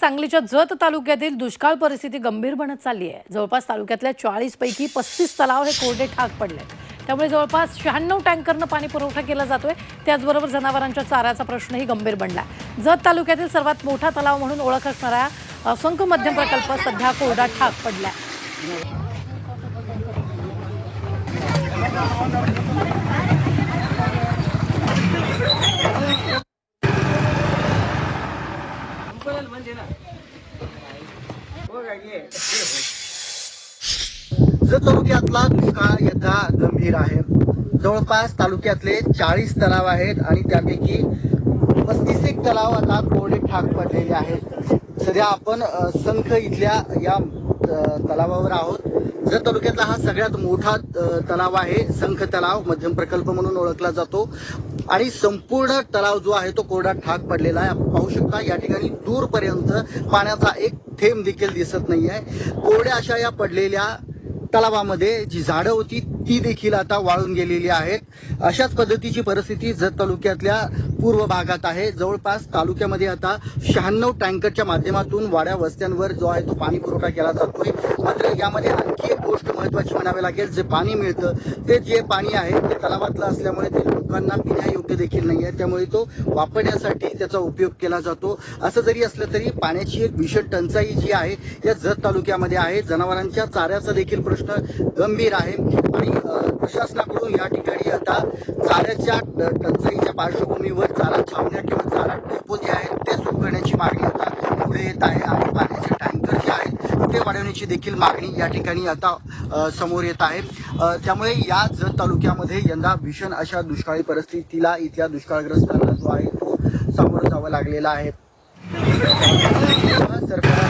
सांगलीच्या जत तालुक्यातील दुष्काळ परिस्थिती गंभीर बनत चालली आहे. जवळपास तालुक्यातल्या चाळीस पैकी पस्तीस तलाव हे कोरडे ठाक पडले त्यामुळे जवळपास शहाण्णव टँकरनं पाणी पुरवठा केला जातोय. त्याचबरोबर जनावरांच्या चाऱ्याचा प्रश्नही गंभीर बनला जत तालुक्यातील सर्वात मोठा तलाव म्हणून ओळख असणारा असंख्य मध्यम प्रकल्प सध्या कोरडा ठाक पडलाय. तालुक्यातला दुष्काळ यथा गंभीर आहे. जवळपास तालुक्यातले चाळीस तलाव आहेत आणि त्यापैकी पस्तीस एक तलाव आता कोरडे ठाक पडलेले आहेत. सध्या आपण संख इथल्या या तलावावर आहोत. जत तालुक्यातला हा सगळ्यात मोठा तलाव आहे. संख तलाव मध्यम प्रकल्प म्हणून ओळखला जातो. आणि संपूर्ण तलाव जो आहे तो कोरडा ठाक पडलेला आहे. आपण पाहू शकता या ठिकाणी दूरपर्यंत पाण्याचा एक थेंब देखील दिसत नाही आहे कोरड्या अशा या पडलेल्या तलावामध्ये जी झाडं होती ती देखील आता वाळून गेलेली आहेत. अशाच पद्धतीची परिस्थिती जत तालुक्यातल्या पूर्व भागात आहे. जवळपास तालुक्यामध्ये आता शहाण्णव टँकरच्या माध्यमातून वाड्या वस्त्यांवर जो आहे तो पाणी पुरवठा केला जातोय. मात्र यामध्ये आणखी एक गोष्ट महत्वाची म्हणावी लागेल जे पाणी मिळतं ते जे पाणी आहे ते तलावातलं असल्यामुळे ते लोकांना पिण्यायोग्य देखील नाही आहे. त्यामुळे तो वापरण्यासाठी त्याचा उपयोग केला जातो. असं जरी असलं तरी पाण्याची एक भीषण टंचाई जी आहे या जत तालुक्यामध्ये आहे. जनावरांच्या चाऱ्याचा देखील प्रश्न गंभीर आहे. आणि प्रशासनाकडून या ठिकाणी आता चाऱ्याच्या टंचाईच्या पार्श्वभूमीवर चारा छावण्या किंवा चारा डेपो जे आहेत ते सुरू करण्याची मागणी आता पुढे येत आहे. आणि पाण्याचे टँकर जे ते वाढवण्याची देखील मागणी या ठिकाणी आता समोर येत आहे त्यामुळे या जत तालुक्यामध्ये यंदा भीषण अशा दुष्काळी परिस्थितीला इथल्या दुष्काळग्रस्तांना जो आहे तो सामोरं जावं लागलेला आहे सरकार.